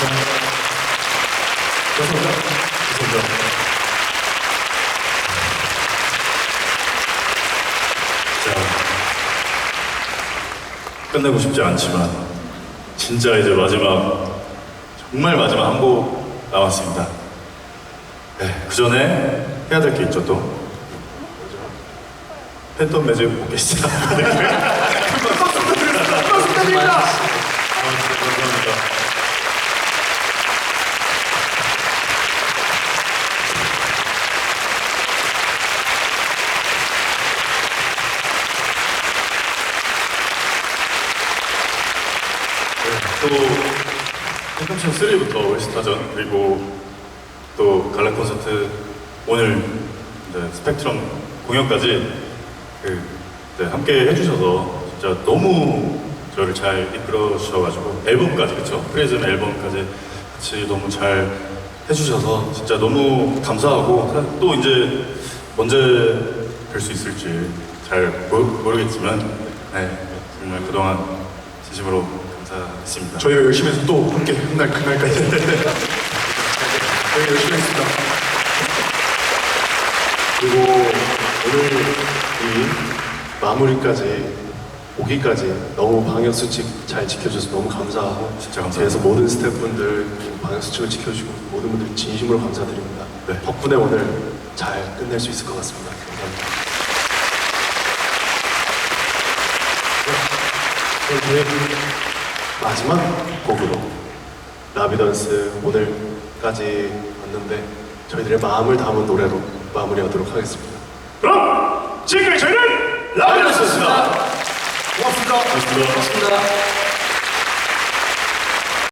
감사합니다. 감사합니다. 자, 끝내고 싶지 않지만 진짜 이제 마지막 정말 마지막 한 곡 남았습니다. 네, 그 전에 해야 될 게 있죠 또. 팬텀 매직 오케스트라. 축하드립니다. 아, 진짜 감사합니다. 네, 또 팬텀션 3부터 웨스타전 그리고 또 갈라 콘서트 오늘 이제 스펙트럼 공연까지 그 네, 함께 해주셔서 진짜 너무 저를 잘 이끌어 주셔가지고 앨범까지 그쵸? 프레즘 앨범까지 같이 너무 잘 해주셔서 진짜 너무 감사하고 사- 또 이제 언제 뵐 수 있을지 잘 모, 모르 겠지만 네, 정말 그동안 진심으로 감사했습니다. 저희가 열심히 해서 또 함께 그날 그날까지 저희 열심히 했습니다. 그리고 오늘 이 마무리까지 오기까지 너무 방역 수칙 잘 지켜줘서 너무 감사하고 진짜 감사합니다. 그래서 모든 스태프분들 방역 수칙을 지켜주고 모든 분들 진심으로 감사드립니다. 네. 덕분에 오늘 잘 끝낼 수 있을 것 같습니다. 감사합니다. 네, 저희 마지막 곡으로 라비던스 오늘까지 왔는데 저희들의 마음을 담은 노래로 마무리하도록 하겠습니다. 그럼 지금까지 저희는 라이언스였습니다. 고맙습니다. 고맙습니다. 고맙습니다.